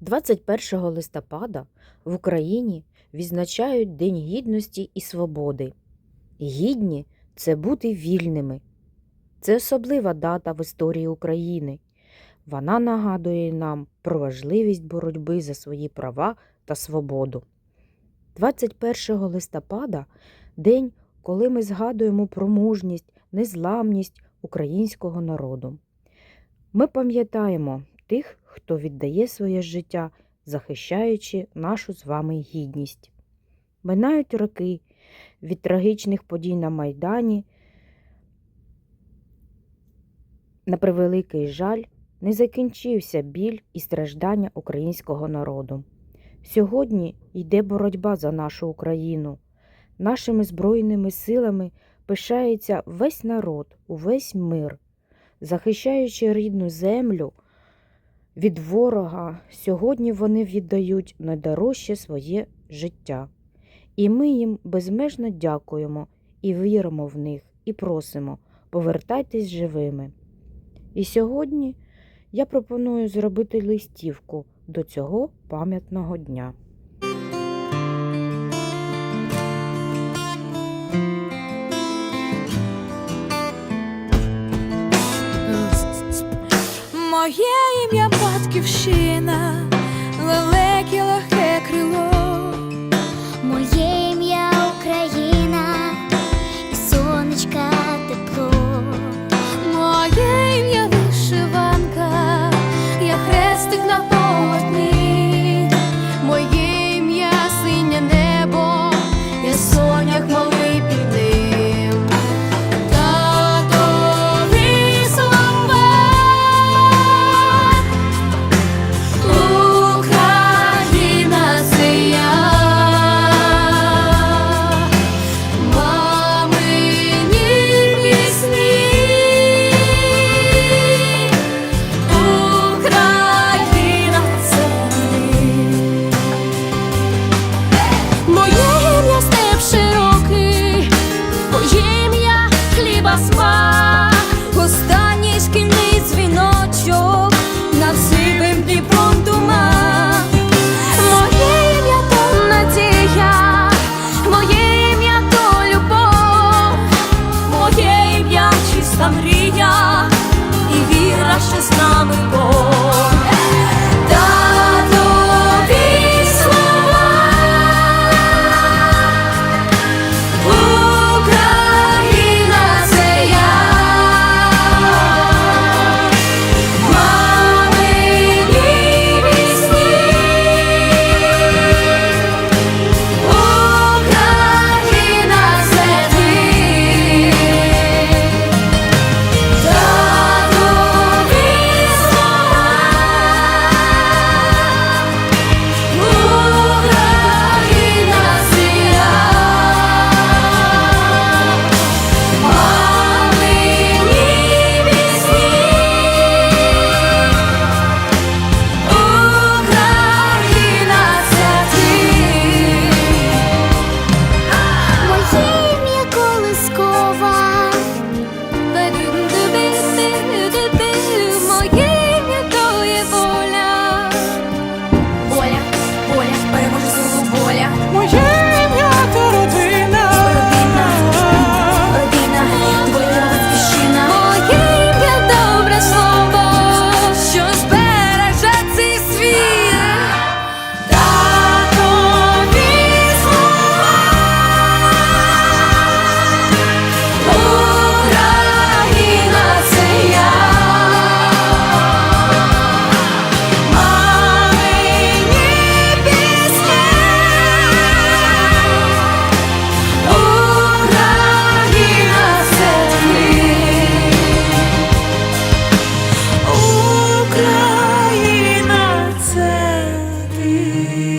21 листопада в Україні відзначають День Гідності і Свободи. Гідні це бути вільними. Це особлива дата в історії України. Вона нагадує нам про важливість боротьби за свої права та свободу. 21 листопада день, коли ми згадуємо про мужність, незламність українського народу. Ми пам'ятаємо тих, хто віддає своє життя, захищаючи нашу з вами гідність. Минають роки від трагічних подій на Майдані. На превеликий жаль, не закінчився біль і страждання українського народу. Сьогодні йде боротьба за нашу Україну. Нашими збройними силами пишається весь народ, увесь мир, захищаючи рідну землю від ворога, сьогодні вони віддають найдорожче своє життя. І ми їм безмежно дякуємо і віримо в них, і просимо повертайтесь живими. І сьогодні я пропоную зробити листівку до цього пам'ятного дня. Моє ім'я останній шкільний дзвіночок на всивим Дніпром дума, моє ім'я надія, моє ім'я любов, моє ім'я чиста мрія, і віра, що з нами Бог. You.